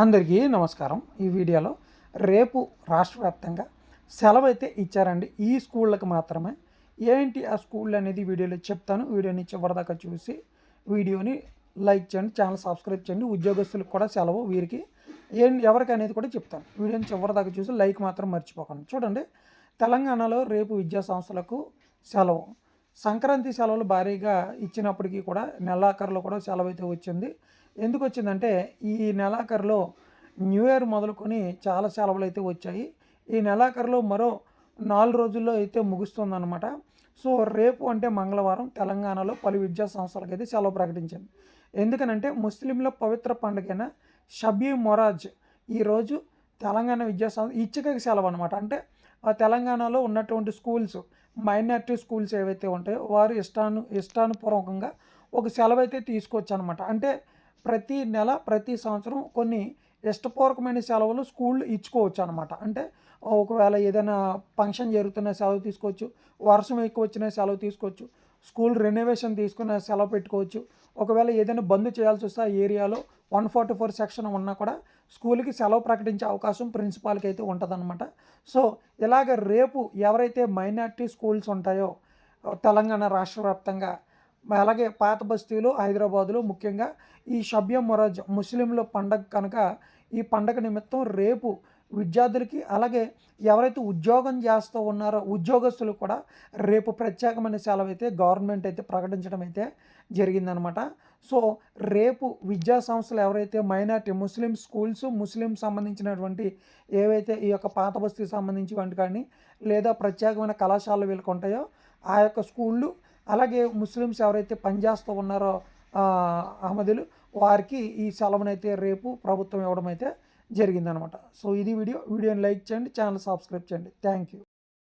అందరికీ నమస్కారం. ఈ వీడియోలో రేపు రాష్ట్ర వ్యాప్తంగా సెలవు అయితే ఇచ్చారండి. ఈ స్కూళ్ళకి మాత్రమే. ఏంటి ఆ స్కూల్ అనేది వీడియోలో చెప్తాను. వీడియోని చివరిదాకా చూసి వీడియోని లైక్ చేయండి ఛానల్ సబ్స్క్రైబ్ చేయండి. ఉద్యోగస్తులకు కూడా సెలవు. వీరికి ఏం ఎవరికి అనేది కూడా చెప్తాను. వీడియోని చివరిదాకా చూసి లైక్ మాత్రం మర్చిపోకండి. చూడండి. తెలంగాణలో రేపు విద్యా సంస్థలకు సెలవు. సంక్రాంతి సెలవులు భారీగా ఇచ్చినప్పటికీ కూడా నెలాఖరులో కూడా సెలవు అయితే వచ్చింది. ఎందుకు వచ్చిందంటే ఈ నెలాఖరులో న్యూ ఇయర్ మొదలుకొని చాలా సెలవులు అయితే వచ్చాయి. ఈ నెలాఖరులో మరో నాలుగు రోజుల్లో అయితే ముగుస్తుందన్నమాట. సో రేపు అంటే మంగళవారం తెలంగాణలో పలు విద్యా సంస్థలకు అయితే సెలవు ప్రకటించింది. ఎందుకనంటే ముస్లింల పవిత్ర పండుగైన షబీ మొరాజ్ ఈరోజు తెలంగాణ విద్యా సంస్థ ఇచ్చకకి సెలవు అనమాట అంటే తెలంగాణలో ఉన్నటువంటి స్కూల్స్ మైనారిటీ స్కూల్స్ ఏవైతే ఉంటాయో వారు ఇష్టాను ఇష్టానుపూర్వకంగా ఒక సెలవు అయితే తీసుకోవచ్చు అనమాట అంటే ప్రతి నెల ప్రతి సంవత్సరం కొన్ని ఇష్టపూర్వకమైన సెలవులు స్కూళ్ళు ఇచ్చుకోవచ్చు అనమాట అంటే ఒకవేళ ఏదైనా ఫంక్షన్ జరుగుతున్న సెలవు తీసుకోవచ్చు వర్షం ఎక్కువ వచ్చిన సెలవు తీసుకోవచ్చు స్కూల్ రెనోవేషన్ తీసుకున్న సెలవు పెట్టుకోవచ్చు ఒకవేళ ఏదైనా బంద్ చేయాల్సి వస్తే ఆ ఏరియాలో వన్ ఫార్టీ ఫోర్ సెక్షన్ ఉన్నా కూడా స్కూల్కి సెలవు ప్రకటించే అవకాశం ప్రిన్సిపాల్కి అయితే ఉంటుందన్నమాట. సో ఇలాగ రేపు ఎవరైతే మైనార్టీ స్కూల్స్ ఉంటాయో తెలంగాణ రాష్ట్ర వ్యాప్తంగా అలాగే పాత బస్తీలు హైదరాబాదులో ముఖ్యంగా ఈ షబ్య మొరాజ్ ముస్లింల పండగ కనుక ఈ పండగ నిమిత్తం రేపు విద్యార్థులకి అలాగే ఎవరైతే ఉద్యోగం చేస్తూ ఉన్నారో ఉద్యోగస్తులు కూడా రేపు ప్రత్యేకమైన సెలవు అయితే గవర్నమెంట్ అయితే ప్రకటించడం అయితే జరిగిందనమాట. సో రేపు విద్యా సంస్థలు ఎవరైతే మైనార్టీ ముస్లిం స్కూల్స్ ముస్లిం సంబంధించినటువంటి ఏవైతే ఈ యొక్క పాత బస్తీకి సంబంధించి వంటి కానీ లేదా ప్రత్యేకమైన కళాశాలలు వీళ్ళకి ఉంటాయో ఆ యొక్క స్కూళ్ళు అలాగే ముస్లిమ్స్ ఎవరైతే పనిచేస్తూ ఉన్నారో అహ్మదులు వారికి ఈ సెలవునైతే రేపు ప్రభుత్వం ఇవ్వడం అయితే జరిగిందనమాట. సో ఇది వీడియో. వీడియోని లైక్ చేయండి ఛానల్ సబ్స్క్రైబ్ చేయండి. Thank you.